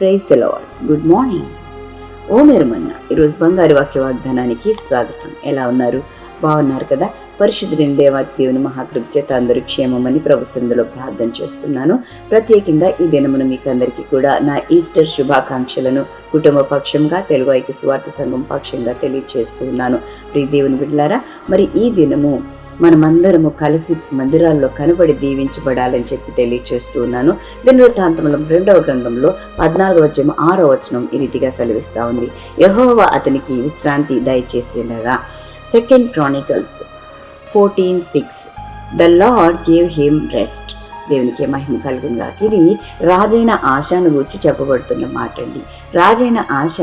praise the Lord good morning ఓ మెరుమన్న ఈరోజు బంగారు వాక్య వాగ్దానానికి స్వాగతం. ఎలా ఉన్నారు? బాగున్నారు కదా? పరిశుద్ధుని దేవా దేవుని మహాకృప చేత అందరూ క్షేమమని ప్రభుత్వంలో ప్రార్థన చేస్తున్నాను. ప్రత్యేకంగా ఈ దినమును మీకు అందరికీ కూడా నా ఈస్టర్ శుభాకాంక్షలను కుటుంబ పక్షంగా తెలుగు ఐక్య స్వార్థ సంఘం పక్షంగా తెలియజేస్తున్నాను ప్రియ దేవుని బిడ్డలారా మరి ఈ దినము మనమందరము కలిసి మందిరాల్లో కనబడి దీవించబడాలని చెప్పి తెలియచేస్తూ ఉన్నాను. దినవృత్తాంతంలో రెండవ గ్రంథంలో పద్నాలుగు వచనం ఆరో వచనం ఈ రీతిగా సెలవిస్తూ ఉంది. యహోవా అతనికి విశ్రాంతి దయచేసిండగా second Chronicles fourteen six the Lord gave him rest దేవునికి మహిమ కలుగుగా ఇది రాజైన ఆశను గురించి చెప్పబడుతున్న మాట అండి రాజైన ఆశ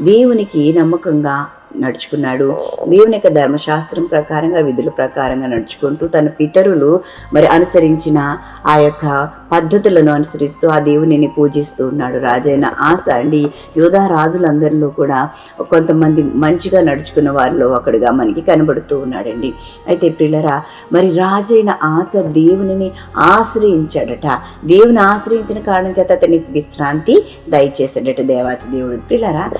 దేవునికి నమ్మకంగా నడుచుకున్నాడు. దేవుని యొక్క ధర్మశాస్త్రం ప్రకారంగా విధుల ప్రకారంగా నడుచుకుంటూ తన పితరులు మరి అనుసరించిన ఆ యొక్క పద్ధతులను అనుసరిస్తూ ఆ దేవునిని పూజిస్తూ ఉన్నాడు. రాజైన ఆశ అండి యోధా రాజులందరిలో కూడా కొంతమంది మంచిగా నడుచుకున్న వారిలో ఒకడుగా మనకి కనబడుతూ ఉన్నాడండి. అయితే పిల్లరా మరి రాజైన ఆశ దేవునిని ఆశ్రయించాడట. దేవుని ఆశ్రయించిన కారణం చేత అతనికి విశ్రాంతి దయచేసాడట దేవాతి దేవుడు. పిల్లరా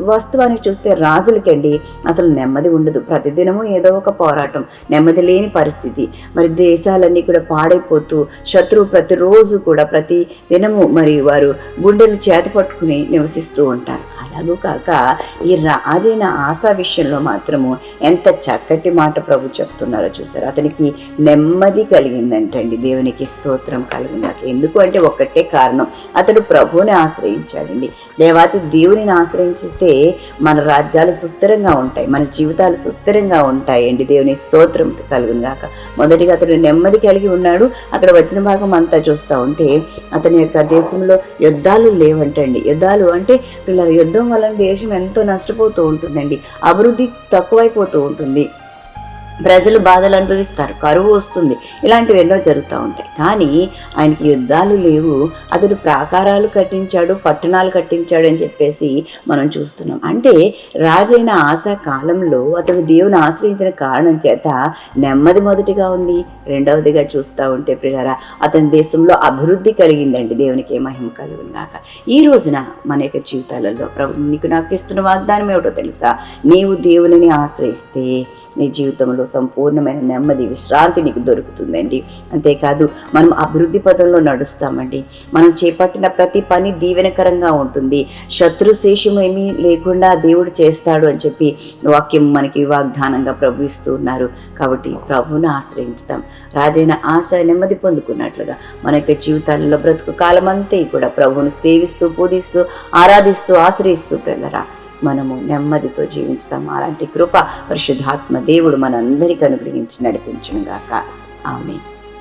వాస్తవానికి చూస్తే రాజులకండి అసలు నెమ్మది ఉండదు. ప్రతిదినము ఏదో ఒక పోరాటం నెమ్మది లేని పరిస్థితి. మరి దేశాలన్నీ కూడా పాడైపోతూ శత్రువు ప్రతిరోజు కూడా ప్రతి దినము మరి వారు గుండెలు చేత పట్టుకుని నివసిస్తూ ఉంటారు. అలాగూ కాక ఈ రాజైన ఆశా విషయంలో మాత్రము ఎంత చక్కటి మాట ప్రభు చెప్తున్నారో చూసారు? అతనికి నెమ్మది కలిగిందంటండి. దేవునికి స్తోత్రం కలిగిందాక ఎందుకు అంటే ఒక్కటే కారణం. అతడు ప్రభువుని ఆశ్రయించాడండి. దేవాతి దేవునిని ఆశ్రయించితే మన రాజ్యాలు సుస్థిరంగా ఉంటాయి. మన జీవితాలు సుస్థిరంగా ఉంటాయండి. దేవుని స్తోత్రం కలుగుందాక మొదటిగా అతడు నెమ్మది కలిగి ఉన్నాడు. అక్కడ వచ్చిన భాగం అంతా చూస్తూ ఉంటే అతని యొక్క దేశంలో యుద్ధాలు లేవంటండి. యుద్ధాలు అంటే పిల్లల యుద్ధం వలన దేశం ఎంతో నష్టపోతూ ఉంటుందండి. అభివృద్ధి తక్కువైపోతూ ఉంటుంది. ప్రజలు బాధలు అనుభవిస్తారు. కరువు వస్తుంది. ఇలాంటివి ఎన్నో జరుగుతూ ఉంటాయి. కానీ ఆయనకి యుద్ధాలు లేవు. అతడు ప్రాకారాలు కట్టించాడు పట్టణాలు కట్టించాడు అని చెప్పేసి మనం చూస్తున్నాం. అంటే రాజైన ఆశా కాలంలో అతడు దేవుని ఆశ్రయించిన కారణం చేత నెమ్మది మొదటిగా ఉంది. రెండవదిగా చూస్తూ ఉంటే ప్రియారా అతని దేశంలో అభివృద్ధి కలిగిందండి దేవునికి మహిమ కలుగున్నాక ఈ రోజున మన యొక్క జీవితాలలో ప్రభు నీకు నాకు ఇస్తున్న వాగ్దానం ఏమిటో తెలుసా? నీవు దేవునిని ఆశ్రయిస్తే నీ జీవితంలో సంపూర్ణమైన నెమ్మది విశ్రాంతి నీకు దొరుకుతుందండి. అంతేకాదు మనం అభివృద్ధి పదంలో నడుస్తామండి. మనం చేపట్టిన ప్రతి పని దీవెనకరంగా ఉంటుంది. శత్రు శేషం ఏమీ లేకుండా దేవుడు చేస్తాడు అని చెప్పి వాక్యం మనకి వాగ్దానంగా ప్రభు ఉన్నారు. కాబట్టి ప్రభువును ఆశ్రయించుతాం. రాజైన ఆశ నెమ్మది పొందుకున్నట్లుగా మన యొక్క జీవితాలలో బ్రతుకు కాలమంతా కూడా ప్రభువును సేవిస్తూ పూజిస్తూ ఆరాధిస్తూ ఆశ్రయిస్తూ పిల్లరా మనము నెమ్మదితో జీవించుతాం అలాంటి కృప పరిశుద్ధాత్మ దేవుడు మనందరికీ అనుగ్రహించి నడిపించునుగాక. ఆమె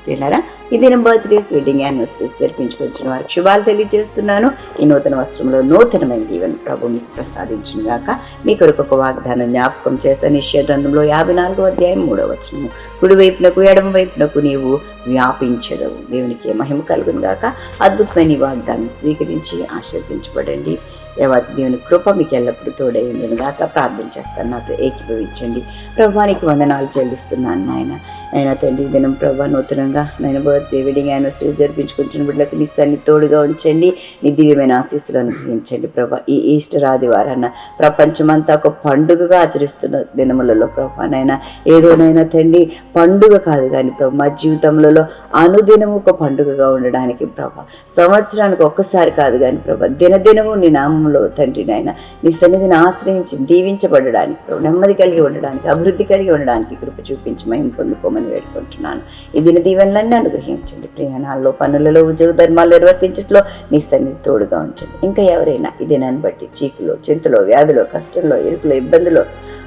పిల్లరా ఈ దినం బర్త్డేస్ వెడ్డింగ్ యానివర్సరీస్ జరిపించుకొచ్చిన వారికి శుభాలు తెలియజేస్తున్నాను. ఈ నూతన వస్త్రంలో నూతనమైన దీవెన ప్రభు మీకు ప్రసాదించిన గాక మీ కొరకు ఒక వాగ్దానం జ్ఞాపకం చేస్తాను నిశ్చయ గ్రంథంలో యాభై నాలుగో అధ్యాయం మూడో వచనము. కుడి వైపునకు ఎడమ వైపునకు నీవు వ్యాపించదవు. దేవునికి మహిమ కలుగును గాక అద్భుతమైన ఈ వాగ్దానం స్వీకరించి ఆశీర్వదించబడండి. దేవుని కృప మీకు ఎల్లప్పుడూ తోడైందని గాక ప్రార్థన చేస్తాను నాతో ఏకీభవించండి. ప్రభానికి వందనాలు చెల్లిస్తున్నాను నాయన. ఆయన తండ్రి దినం ప్రభా నూతనంగా నేను బర్త్డే వెడ్డింగ్ యానివర్సరీ జరిపించుకుంటున్న బిడ్డలకు నీ సన్ని తోడుగా ఉంచండి నీ దివ్యమైన ఆశీస్సులు అనుగ్రహించండి ప్రభా. ఈ ఈస్టర్ ఆదివారాన ప్రపంచమంతా ఒక పండుగగా ఆచరిస్తున్న దినములలో ప్రభా నైనా ఏదోనైనా తండ్రి పండుగ కాదు కానీ ప్రభు మా జీవితంలో అనుదినము ఒక పండుగగా ఉండడానికి ప్రభా సంవత్సరానికి ఒక్కసారి కాదు కానీ ప్రభా దినదినము నీ నామంలో తండ్రి నాయన నీ సన్నిధిని ఆశ్రయించి దీవించబడడానికి ప్రభు నెమ్మది కలిగి ఉండడానికి అభివృద్ధి కలిగి ఉండడానికి కృప చూపించి మేము పొందుకోమని దయచేయమని వేడుకుంటున్నాను. ఈ దిన దీవెనలన్నీ అనుగ్రహించండి ప్రయాణాల్లో పనులలో ఉద్యోగ ధర్మాలు నిర్వర్తించట్లో మీ సన్నిధి తోడుగా ఉంచండి. ఇంకా ఎవరైనా ఈ దినాన్ని బట్టి చీకులో చింతలో వ్యాధిలో కష్టంలో ఇరుకులో ఇబ్బందులు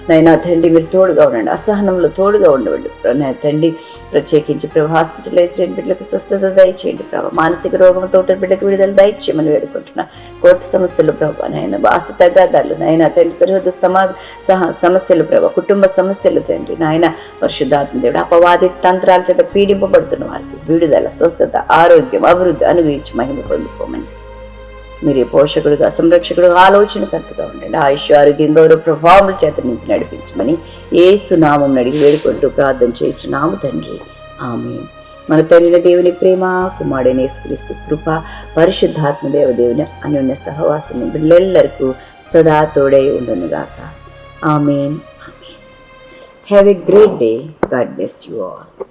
నైనా తండ్రి మీరు తోడుగా ఉండండి. అసహనంలో తోడుగా ఉండవండి నా తండ్రి ప్రత్యేకించి ప్రభు హాస్పిటల్ వేసిన బిడ్డలకు స్వస్థత దయచేయండి ప్రభు. మానసిక రోగంతో బిడ్డకు విడుదల దయచేయమని వేడుకుంటున్నా. కోర్టు సమస్యలు ప్రభు నాయన ఆస్తి తగాదాలు నాయన తండ్రి సరిహద్దు సమా సహ సమస్యలు ప్రభు కుటుంబ సమస్యలు తండ్రి నాయన పరిశుద్ధాత్మ దేవుడు అపవాది తంత్రాల చేత పీడింపబడుతున్న వారికి విడుదల స్వస్థత ఆరోగ్యం అభివృద్ధి అనుగ్రహించి మహిమ పొందుకోమని. మీరే పోషకుడుగా సంరక్షకుడుగా ఆలోచనకర్తగా ఉండండి. ఆయుష్ ఆరోగ్యం గౌరవ ప్రభావముల చేత నింపి నడిపించమని ఏ సునామం అడిగి వేడుకుంటూ ప్రార్థన చేయించున్నాము తండ్రి. ఆమె మన తండ్రి దేవుని ప్రేమ కుమారుడైన యేసుక్రీస్తు కృప పరిశుద్ధాత్మ దేవదేవుని అనున్న సహవాసం బిడ్డలెల్లరికూ సదా తోడై ఉండునుగాక. Amen. Amen. Have a great day God bless you all